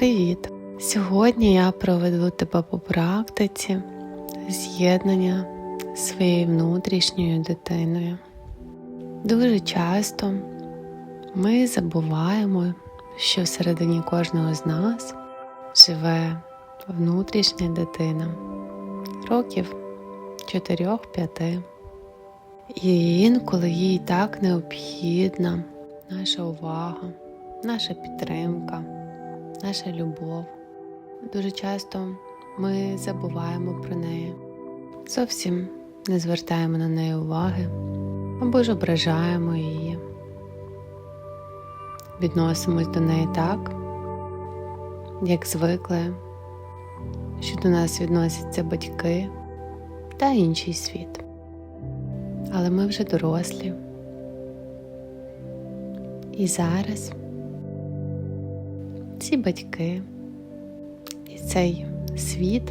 Привіт! Сьогодні я проведу тебе по практиці з'єднання з своєю внутрішньою дитиною. Дуже часто ми забуваємо, що всередині кожного з нас живе внутрішня дитина років 4-5. І інколи їй так необхідна наша увага, наша підтримка, наша любов. Дуже часто ми забуваємо про неї, зовсім не звертаємо на неї уваги або ж ображаємо її, відносимось до неї так, як звикли, що до нас відносяться батьки та інший світ. Але ми вже дорослі. І зараз ці батьки і цей світ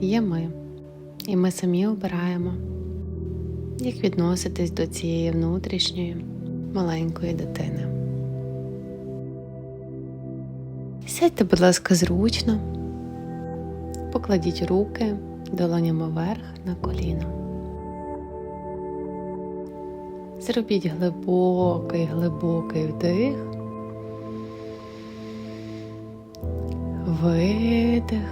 є ми, і ми самі обираємо, як відноситись до цієї внутрішньої маленької дитини. Сядьте, будь ласка, зручно, покладіть руки долонями вверх на коліно. Зробіть глибокий, глибокий вдих, видих,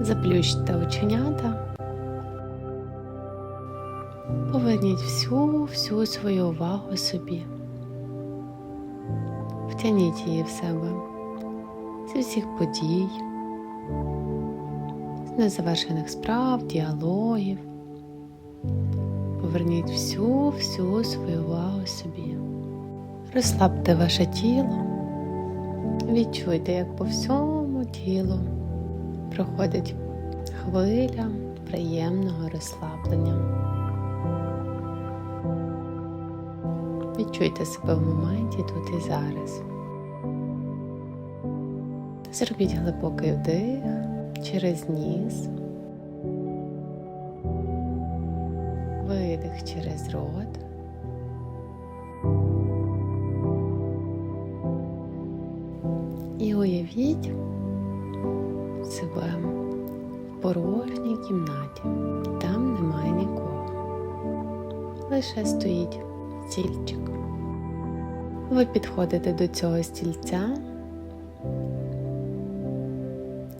заплющте оченята, поверніть всю всю свою увагу собі, втягніть її в себе. Зі всіх подій, з незавершених справ, діалогів. Поверніть всю всю свою увагу собі. Розслабте ваше тіло, відчуйте, як по всьому тілу проходить хвиля приємного розслаблення. Відчуйте себе в моменті тут і зараз. Зробіть глибокий вдих через ніс. видих через рот. Уявіть себе в порожній кімнаті. Там немає нікого. Лише стоїть стільчик. Ви підходите до цього стільця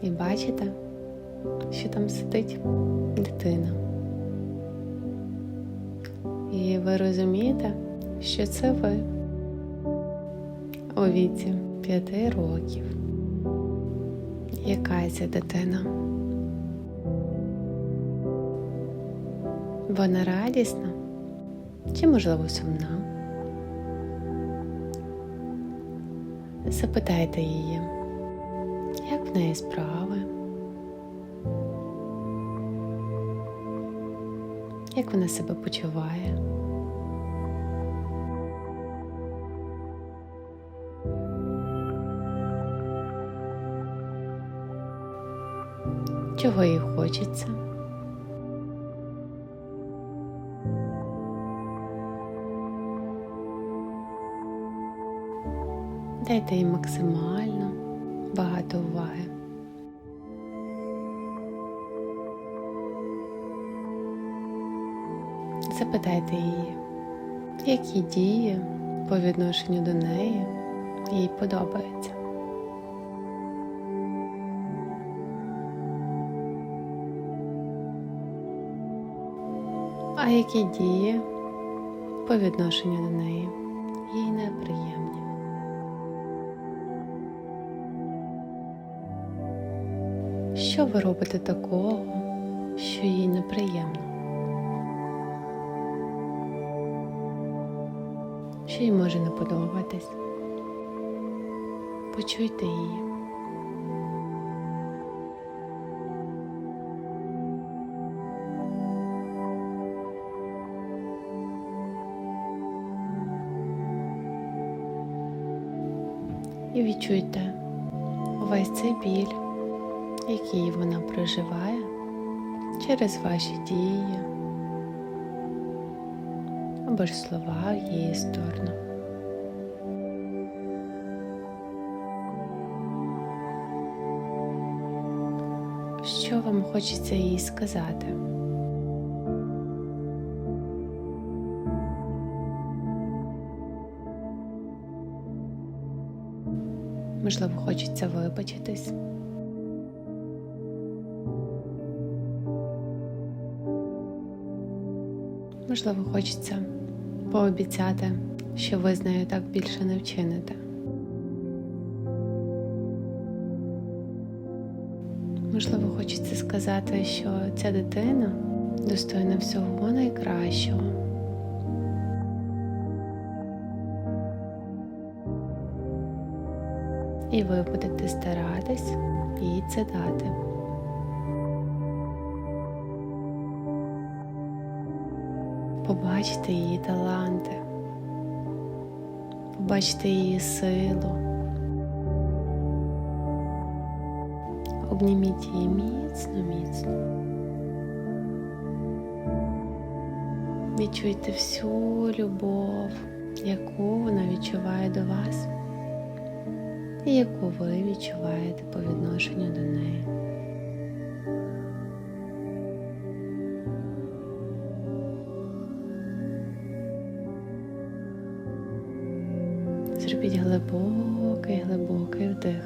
і бачите, що там сидить дитина. І ви розумієте, що це ви у віці п'яти років. Яка ця дитина? Вона радісна чи, можливо, сумна? Запитайте її, як в неї справи, як вона себе почуває. Чого їй хочеться. Дайте їй максимально багато уваги. Запитайте її, які дії по відношенню до неї їй подобаються. Які дії по відношенню до неї їй неприємні. Що ви робите такого, що їй неприємно? Що їй може не подобатись? Почуйте її. відчуйте увесь цей біль, який вона проживає через ваші дії або ж слова в її сторону. Що вам хочеться їй сказати? Можливо, хочеться вибачитись. Можливо, хочеться пообіцяти, що ви з нею так більше не вчините. Можливо, хочеться сказати, що ця дитина достойна всього найкращого. І ви будете старатись їй це дати. Побачите її таланти, побачите її силу. Обніміть її міцно, міцно. Відчуйте всю любов, яку вона відчуває до вас, і яку ви відчуваєте по відношенню до неї. Зробіть глибокий, глибокий вдих.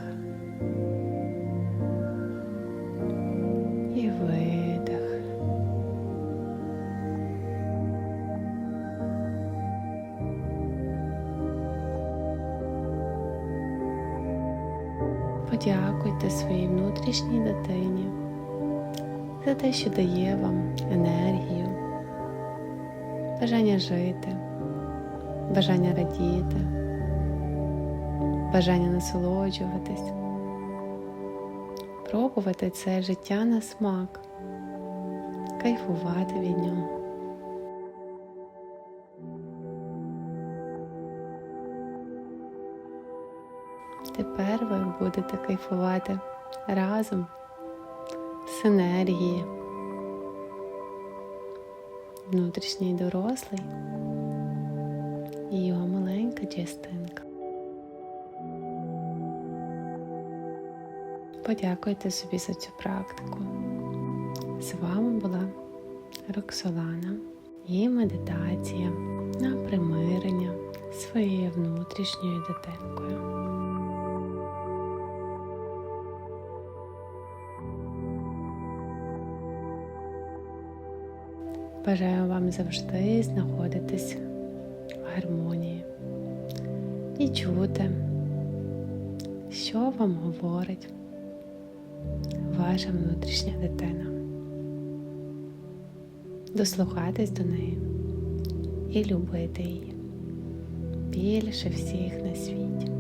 Подякуйте своїй внутрішній дитині за те, що дає вам енергію, бажання жити, бажання радіти, бажання насолоджуватись пробувати це життя на смак, кайфувати від нього. Тепер ви будете кайфувати разом з енергії, внутрішній дорослий і його маленька частинка. Подякуйте собі за цю практику. З вами була Роксолана і медитація на примирення своєю внутрішньою дитинкою. Бажаю вам завжди знаходитись в гармонії і чути, що вам говорить ваша внутрішня дитина. Дослухатись до неї і любити її більше всіх на світі.